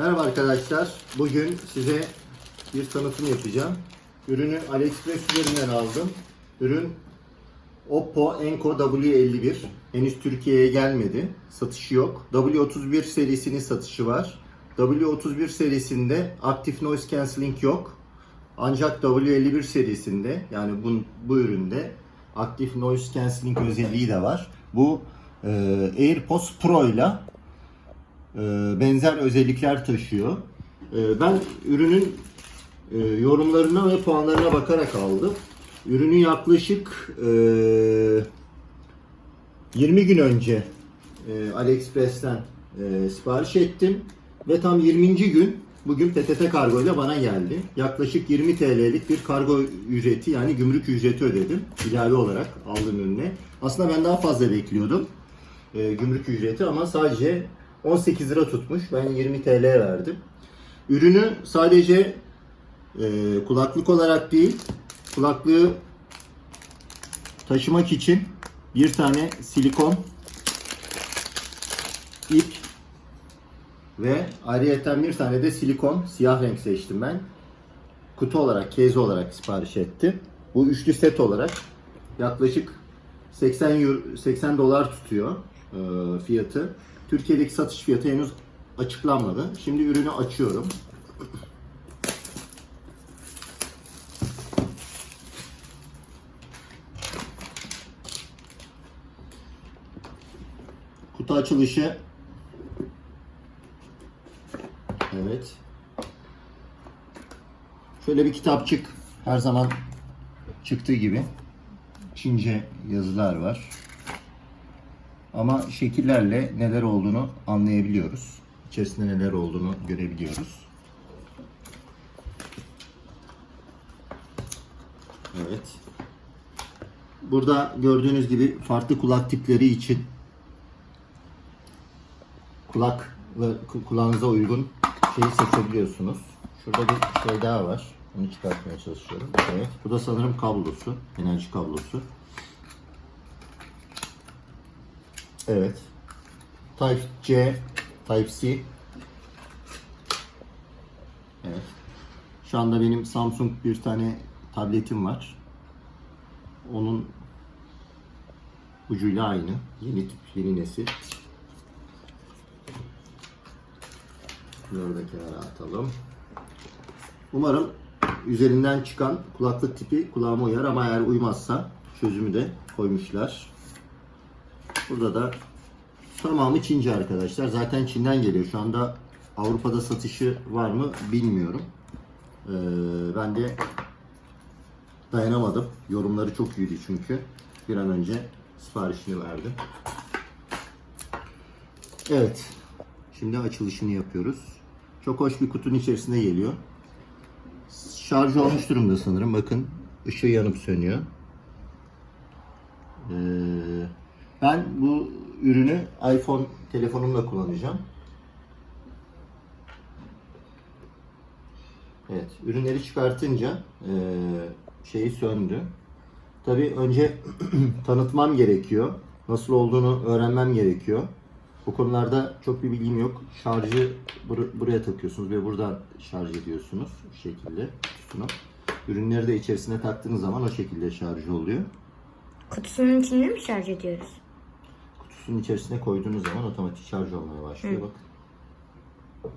Merhaba arkadaşlar. Bugün size bir tanıtım yapacağım. Ürünü AliExpress üzerinden aldım. Ürün Oppo Enco W51. Henüz Türkiye'ye gelmedi. Satışı yok. W31 serisinin satışı var. W31 serisinde Active Noise Cancelling yok. Ancak W51 serisinde yani bu, bu üründe Active Noise Cancelling özelliği de var. Bu e, AirPods Pro ile benzer özellikler taşıyor. E, ben ürünün e, yorumlarına ve puanlarına bakarak aldım. Ürünü yaklaşık e, 20 gün önce e, AliExpress'ten e, sipariş ettim ve tam 20. gün bugün PTT kargo ile bana geldi. Yaklaşık 20 TL'lik bir kargo ücreti yani gümrük ücreti ödedim ilave olarak aldığım ürüne. Aslında ben daha fazla bekliyordum e, gümrük ücreti ama sadece 18 lira tutmuş. Ben 20 TL verdim. Ürünü sadece e, kulaklık olarak değil, kulaklığı taşımak için bir tane silikon ip ve ayrıyeten bir tane de silikon siyah renk seçtim ben. Kutu olarak, kez olarak sipariş ettim. Bu üçlü set olarak yaklaşık 80 euro, 80 dolar tutuyor e, fiyatı. Türkiye'deki satış fiyatı henüz açıklanmadı. Şimdi ürünü açıyorum. Kutu açılışı. Evet. Şöyle bir kitapçık her zaman çıktığı gibi. Çince yazılar var. Ama şekillerle neler olduğunu anlayabiliyoruz. İçerisinde neler olduğunu görebiliyoruz. Evet. Burada gördüğünüz gibi farklı kulak tipleri için kulak ve kulağınıza uygun şeyi seçebiliyorsunuz. Şurada bir şey daha var. Onu çıkartmaya çalışıyorum. Evet. Bu da sanırım kablosu. Enerji kablosu. Evet. Type C, Type C. Evet. Şu anda benim Samsung bir tane tabletim var. Onun ucuyla aynı. Yeni tip, yeni nesil. Bunları da kenara atalım. Umarım üzerinden çıkan kulaklık tipi kulağıma uyar ama eğer uymazsa çözümü de koymuşlar. Burada da tamamı Çince arkadaşlar. Zaten Çin'den geliyor. Şu anda Avrupa'da satışı var mı bilmiyorum. Ee, ben de dayanamadım. Yorumları çok iyiydi çünkü. Bir an önce siparişini verdim. Evet. Şimdi açılışını yapıyoruz. Çok hoş bir kutunun içerisinde geliyor. Şarj olmuş durumda sanırım. Bakın ışığı yanıp sönüyor. Ee, ben bu ürünü iPhone telefonumla kullanacağım. Evet, ürünleri çıkartınca e, şeyi söndü. Tabii önce tanıtmam gerekiyor. Nasıl olduğunu öğrenmem gerekiyor. Bu konularda çok bir bilgim yok. Şarjı bur- buraya takıyorsunuz ve buradan şarj ediyorsunuz. Bu şekilde tutunup. Ürünleri de içerisine taktığınız zaman o şekilde şarj oluyor. Kutusunun içinde mi şarj ediyoruz? Kutusunun içerisine koyduğunuz zaman otomatik şarj olmaya başlıyor. Bakın.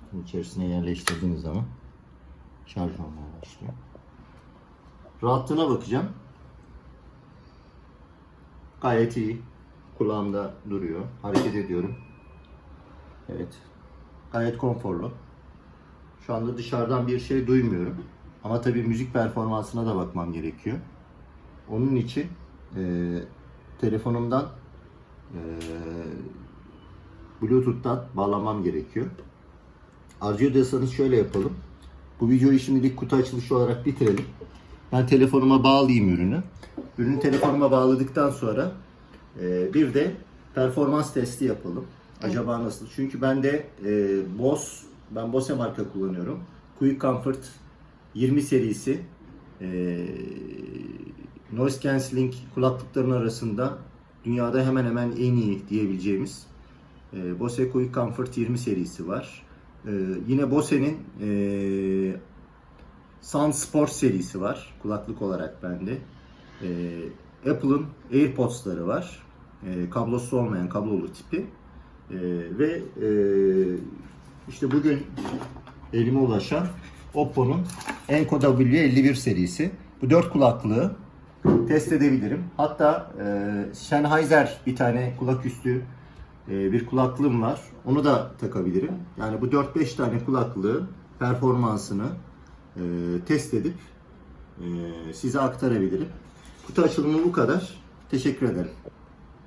Kutunun içerisine yerleştirdiğiniz zaman şarj olmaya başlıyor. Rahatlığına bakacağım. Gayet iyi. Kulağımda duruyor. Hareket ediyorum. Evet. Gayet konforlu. Şu anda dışarıdan bir şey duymuyorum. Ama tabii müzik performansına da bakmam gerekiyor. Onun için eee, telefonumdan Bluetooth'tan bağlamam gerekiyor. Arzu ediyorsanız şöyle yapalım. Bu videoyu şimdilik kutu açılışı olarak bitirelim. Ben telefonuma bağlayayım ürünü. Ürünü telefonuma bağladıktan sonra e, bir de performans testi yapalım. Acaba nasıl? Çünkü ben de e, Bose, ben Bose marka kullanıyorum. Quick Comfort 20 serisi e, noise cancelling kulaklıkların arasında dünyada hemen hemen en iyi diyebileceğimiz e, Bose Quick Comfort 20 serisi var. Ee, yine Bose'nin ee, Sound Sport serisi var. Kulaklık olarak bende. Ee, Apple'ın AirPods'ları var. Ee, kablosuz olmayan kablolu tipi. Ee, ve ee, işte bugün elime ulaşan Oppo'nun Enco W51 serisi. Bu dört kulaklığı test edebilirim. Hatta e, Sennheiser bir tane kulaküstü e, bir kulaklığım var. Onu da takabilirim. Yani bu 4-5 tane kulaklığın performansını e, test edip e, size aktarabilirim. Kutu açılımı bu kadar. Teşekkür ederim.